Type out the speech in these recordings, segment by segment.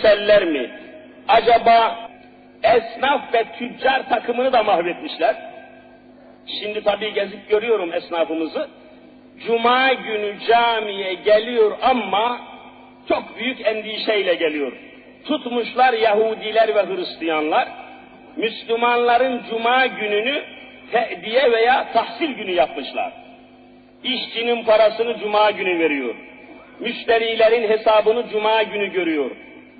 keserler mi? Acaba esnaf ve tüccar takımını da mahvetmişler. Şimdi tabii gezip görüyorum esnafımızı. Cuma günü camiye geliyor ama çok büyük endişeyle geliyor. Tutmuşlar Yahudiler ve Hristiyanlar, Müslümanların cuma gününü tediye veya tahsil günü yapmışlar. İşçinin parasını cuma günü veriyor. Müşterilerin hesabını cuma günü görüyor.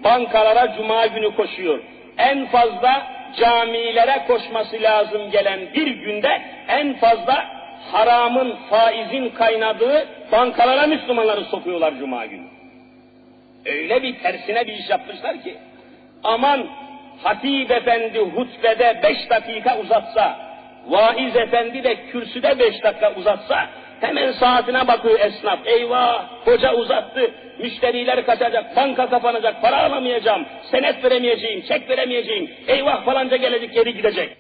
Bankalara cuma günü koşuyor. En fazla camilere koşması lazım gelen bir günde en fazla haramın, faizin kaynadığı bankalara Müslümanları sokuyorlar cuma günü. Öyle bir tersine bir iş yapmışlar ki aman hatip efendi hutbede beş dakika uzatsa, vaiz efendi de kürsüde beş dakika uzatsa hemen saatine bakıyor esnaf. Eyvah hoca uzattı, müşteriler kaçacak, banka kapanacak, para alamayacağım, senet veremeyeceğim, çek veremeyeceğim, eyvah falanca gelecek geri gidecek.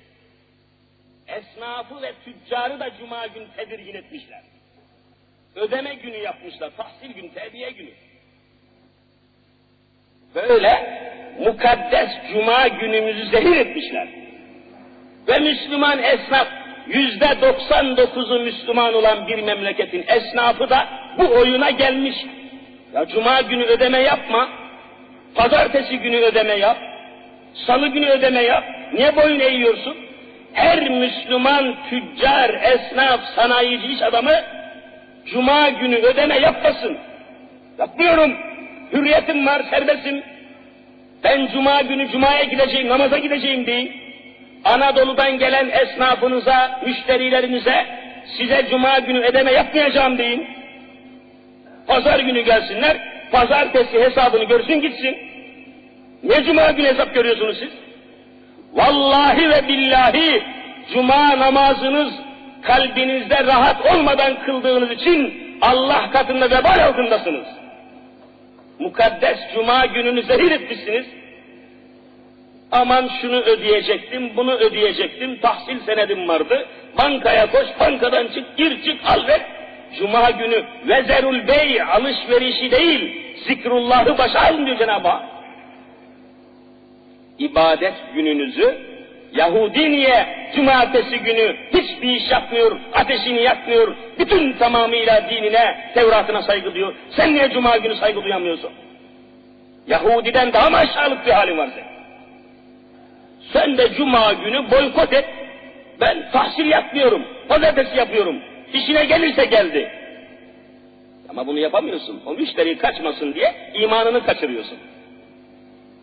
Esnafı ve tüccarı da cuma günü tedirgin etmişler. Ödeme günü yapmışlar, tahsil günü, terbiye günü. Böyle mukaddes cuma günümüzü zehir etmişler. Ve Müslüman esnaf, yüzde 99'u Müslüman olan bir memleketin esnafı da bu oyuna gelmiş. Ya cuma günü ödeme yapma, pazartesi günü ödeme yap, salı günü ödeme yap, niye boyun eğiyorsun? Her Müslüman tüccar, esnaf, sanayici, iş adamı cuma günü ödeme yapmasın. Yapmıyorum. Hürriyetim var, serbestim. Ben cuma günü cumaya gideceğim, namaza gideceğim deyin. Anadolu'dan gelen esnafınıza, müşterilerinize size cuma günü ödeme yapmayacağım deyin. Pazar günü gelsinler, pazartesi hesabını görsün gitsin. Ne cuma günü hesap görüyorsunuz siz? Vallahi ve billahi cuma namazınız kalbinizde rahat olmadan kıldığınız için Allah katında vebal altındasınız. Mukaddes cuma gününü zehir etmişsiniz. Aman şunu ödeyecektim, bunu ödeyecektim, tahsil senedim vardı. Bankaya koş, bankadan çık, gir çık, al ver. Cuma günü vezerul bey alışverişi değil, zikrullahı başa alın diyor Cenab-ı Hak. İbadet gününüzü Yahudi niye cumartesi günü hiçbir iş yapmıyor, ateşini yakmıyor, bütün tamamıyla dinine, Tevrat'ına saygı duyuyor. Sen niye cuma günü saygı duyamıyorsun? Yahudiden daha mı aşağılık bir halin var senin? Sen de cuma günü boykot et. Ben tahsil yapmıyorum, pazartesi yapıyorum. İşine gelirse geldi. Ama bunu yapamıyorsun. O müşteri kaçmasın diye imanını kaçırıyorsun.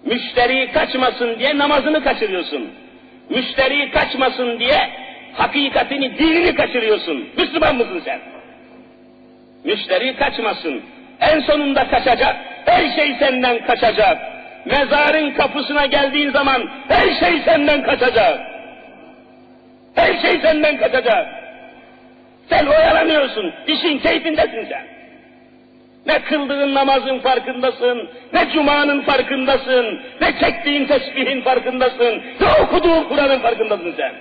Müşteri kaçmasın diye namazını kaçırıyorsun. Müşteri kaçmasın diye hakikatini, dinini kaçırıyorsun. Müslüman mısın sen? Müşteri kaçmasın. En sonunda kaçacak. Her şey senden kaçacak. Mezarın kapısına geldiğin zaman her şey senden kaçacak. Her şey senden kaçacak. Sen oyalanıyorsun. İşin keyfindesin sen. Ne kıldığın namazın farkındasın, ne cumanın farkındasın, ne çektiğin tesbihin farkındasın, ne okuduğun Kur'an'ın farkındasın sen.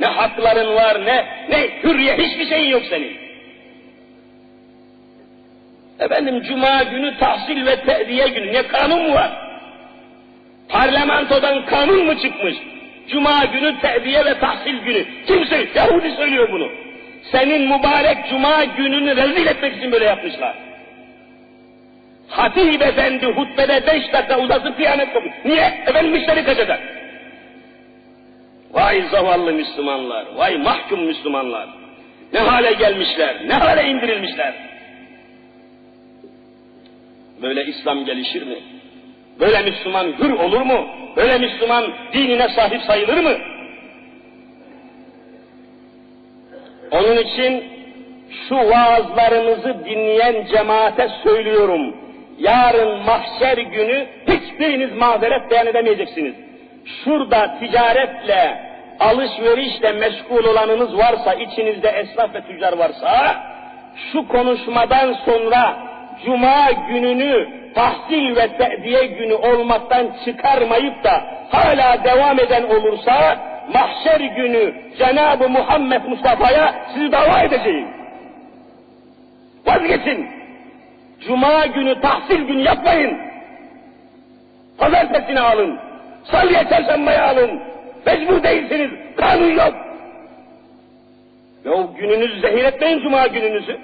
Ne hakların var, ne, ne hürriye, hiçbir şeyin yok senin. Efendim cuma günü tahsil ve tediye günü, ne kanun mu var? Parlamentodan kanun mu çıkmış? Cuma günü tediye ve tahsil günü. Kim söylüyor? Yahudi söylüyor bunu senin mübarek cuma gününü rezil etmek için böyle yapmışlar. Hatip efendi hutbede beş dakika uzatıp kıyamet kopuyor. Niye? Efendim müşteri kaçacak. Vay zavallı Müslümanlar, vay mahkum Müslümanlar. Ne hale gelmişler, ne hale indirilmişler. Böyle İslam gelişir mi? Böyle Müslüman hür olur mu? Böyle Müslüman dinine sahip sayılır mı? Onun için şu vaazlarımızı dinleyen cemaate söylüyorum. Yarın mahşer günü hiçbiriniz mazeret beyan edemeyeceksiniz. Şurada ticaretle, alışverişle meşgul olanınız varsa, içinizde esnaf ve tüccar varsa, şu konuşmadan sonra cuma gününü tahsil ve tediye günü olmaktan çıkarmayıp da hala devam eden olursa, mahşer günü Cenab-ı Muhammed Mustafa'ya sizi dava edeceğim. Vazgeçin. Cuma günü tahsil günü yapmayın. Pazartesini alın. Salıya çarşambaya alın. Mecbur değilsiniz. Kanun yok. Ve o gününüzü zehir etmeyin cuma gününüzü.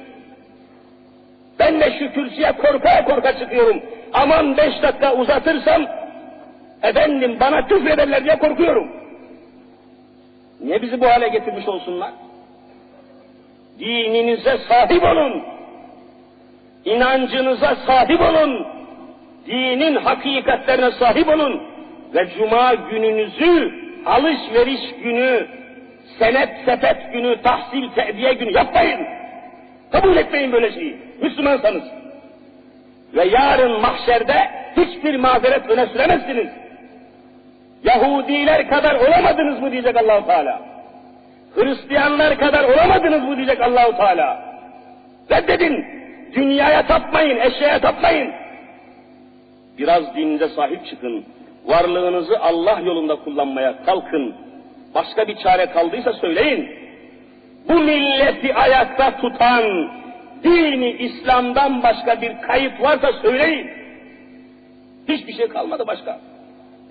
Ben de şu kürsüye korka korka çıkıyorum. Aman beş dakika uzatırsam efendim bana küfrederler diye korkuyorum. Niye bizi bu hale getirmiş olsunlar? Dininize sahip olun. İnancınıza sahip olun. Dinin hakikatlerine sahip olun. Ve cuma gününüzü alışveriş günü, senet sepet günü, tahsil tebiye günü yapmayın. Kabul etmeyin böyle şeyi. Müslümansanız. Ve yarın mahşerde hiçbir mazeret öne süremezsiniz. Yahudiler kadar olamadınız mı diyecek Allahu Teala. Hristiyanlar kadar olamadınız mı diyecek Allahu Teala. Reddedin. Dünyaya tapmayın, eşyaya tapmayın. Biraz dininize sahip çıkın. Varlığınızı Allah yolunda kullanmaya kalkın. Başka bir çare kaldıysa söyleyin. Bu milleti ayakta tutan dini İslam'dan başka bir kayıp varsa söyleyin. Hiçbir şey kalmadı başka.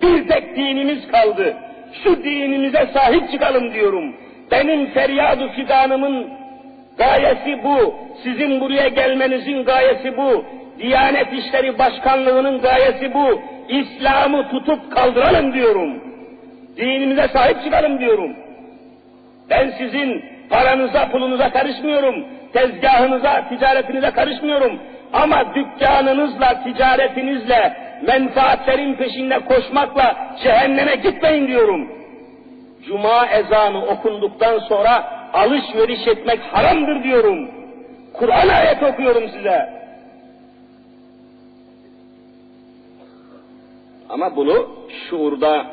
Bir tek dinimiz kaldı. Şu dinimize sahip çıkalım diyorum. Benim feryadu fidanımın gayesi bu. Sizin buraya gelmenizin gayesi bu. Diyanet İşleri Başkanlığı'nın gayesi bu. İslam'ı tutup kaldıralım diyorum. Dinimize sahip çıkalım diyorum. Ben sizin paranıza, pulunuza karışmıyorum. Tezgahınıza, ticaretinize karışmıyorum. Ama dükkanınızla, ticaretinizle, menfaatlerin peşinde koşmakla cehenneme gitmeyin diyorum. Cuma ezanı okunduktan sonra alışveriş etmek haramdır diyorum. Kur'an ayet okuyorum size. Ama bunu şuurda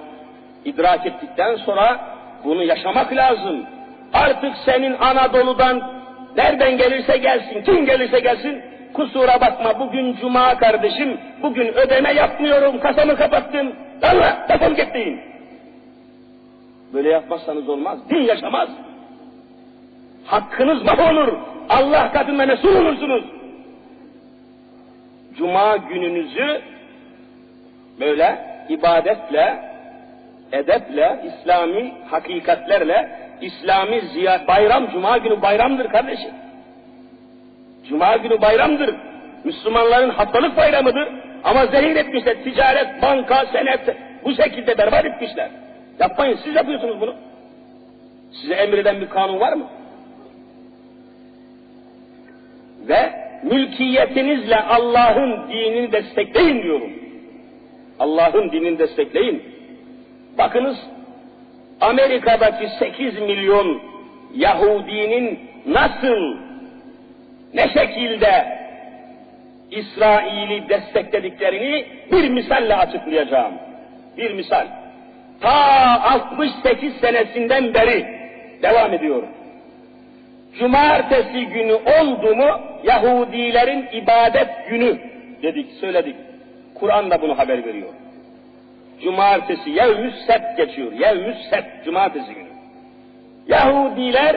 idrak ettikten sonra bunu yaşamak lazım. Artık senin Anadolu'dan nereden gelirse gelsin, kim gelirse gelsin, kusura bakma bugün cuma kardeşim, bugün ödeme yapmıyorum, kasamı kapattım, Allah defol git deyin. Böyle yapmazsanız olmaz, din yaşamaz. Hakkınız mahvolur, Allah katında mesul olursunuz. Cuma gününüzü böyle ibadetle, edeple, İslami hakikatlerle, İslami ziyaret, bayram, cuma günü bayramdır kardeşim. Cuma günü bayramdır. Müslümanların haftalık bayramıdır. Ama zehir etmişler. Ticaret, banka, senet bu şekilde berbat etmişler. Yapmayın, siz yapıyorsunuz bunu. Size emreden bir kanun var mı? Ve mülkiyetinizle Allah'ın dinini destekleyin diyorum. Allah'ın dinini destekleyin. Bakınız Amerika'daki 8 milyon Yahudinin nasıl, ne şekilde İsrail'i desteklediklerini bir misalle açıklayacağım. Bir misal. Ta 68 senesinden beri devam ediyor. Cumartesi günü oldu mu Yahudilerin ibadet günü dedik, söyledik. Kur'an da bunu haber veriyor. Cumartesi, yevmüs sebt geçiyor. Yevmüs sebt, cumartesi günü. Yahudiler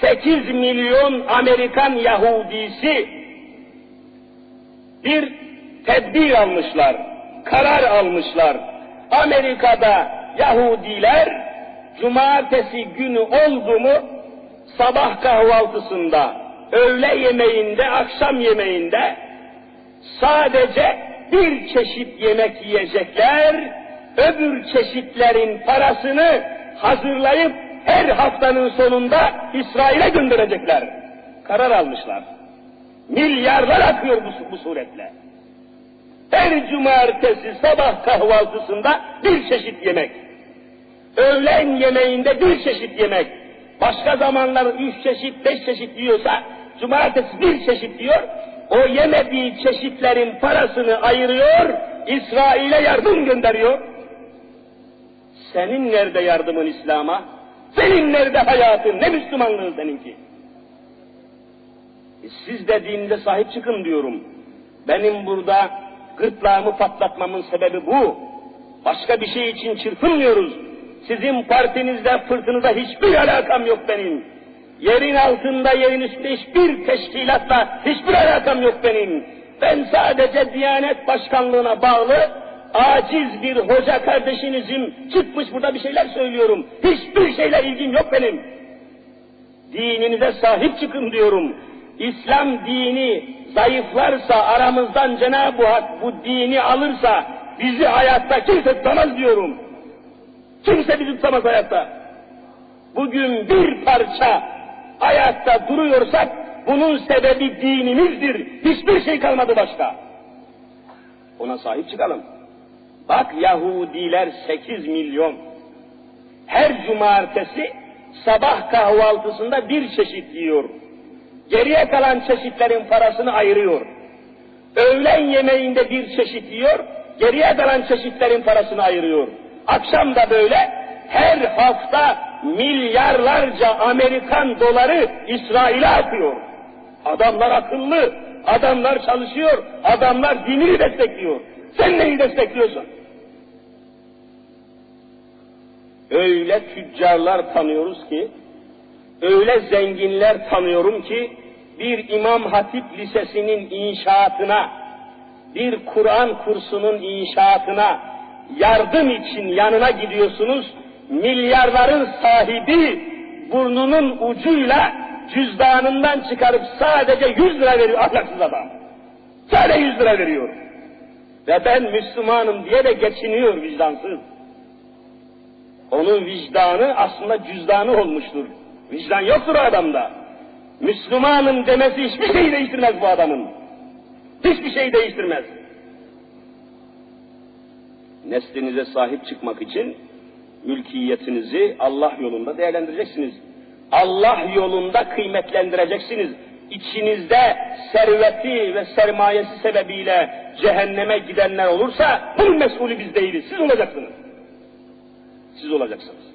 8 milyon Amerikan Yahudisi bir tedbir almışlar, karar almışlar. Amerika'da Yahudiler cumartesi günü oldu mu sabah kahvaltısında, öğle yemeğinde, akşam yemeğinde sadece bir çeşit yemek yiyecekler, öbür çeşitlerin parasını hazırlayıp her haftanın sonunda İsrail'e gönderecekler. Karar almışlar. Milyarlar akıyor bu, bu suretle. Her cumartesi sabah kahvaltısında bir çeşit yemek. Öğlen yemeğinde bir çeşit yemek. Başka zamanlar üç çeşit, beş çeşit yiyorsa cumartesi bir çeşit yiyor. O yemediği çeşitlerin parasını ayırıyor, İsrail'e yardım gönderiyor. Senin nerede yardımın İslam'a? Senin nerede hayatın? Ne Müslümanlığı seninki? E siz de dininize sahip çıkın diyorum. Benim burada gırtlağımı patlatmamın sebebi bu. Başka bir şey için çırpınmıyoruz. Sizin partinizde, fırtınıza hiçbir alakam yok benim. Yerin altında, yerin üstünde hiçbir teşkilatla hiçbir alakam yok benim. Ben sadece Diyanet Başkanlığı'na bağlı aciz bir hoca kardeşinizim. Çıkmış burada bir şeyler söylüyorum. Hiçbir şeyle ilgim yok benim. Dininize sahip çıkın diyorum. İslam dini zayıflarsa aramızdan Cenab-ı Hak bu dini alırsa bizi hayatta kimse tutamaz diyorum. Kimse bizi tutamaz hayatta. Bugün bir parça ayakta duruyorsak bunun sebebi dinimizdir. Hiçbir şey kalmadı başka. Ona sahip çıkalım. Bak Yahudiler 8 milyon. Her cumartesi sabah kahvaltısında bir çeşit yiyor. Geriye kalan çeşitlerin parasını ayırıyor. Öğlen yemeğinde bir çeşit yiyor, geriye kalan çeşitlerin parasını ayırıyor. Akşam da böyle her hafta milyarlarca Amerikan doları İsrail'e akıyor. Adamlar akıllı, adamlar çalışıyor, adamlar dinini destekliyor. Sen neyi destekliyorsun? Öyle tüccarlar tanıyoruz ki, öyle zenginler tanıyorum ki, bir İmam Hatip Lisesi'nin inşaatına, bir Kur'an kursunun inşaatına yardım için yanına gidiyorsunuz, milyarların sahibi burnunun ucuyla cüzdanından çıkarıp sadece 100 lira veriyor ahlaksız adam. Sadece 100 lira veriyor. Ve ben Müslümanım diye de geçiniyor vicdansız. Onun vicdanı aslında cüzdanı olmuştur. Vicdan yoktur adamda. Müslümanım demesi hiçbir şey değiştirmez bu adamın. Hiçbir şey değiştirmez. Neslinize sahip çıkmak için mülkiyetinizi Allah yolunda değerlendireceksiniz. Allah yolunda kıymetlendireceksiniz. İçinizde serveti ve sermayesi sebebiyle cehenneme gidenler olursa bunun mesulü biz değiliz. Siz olacaksınız. Siz olacaksınız.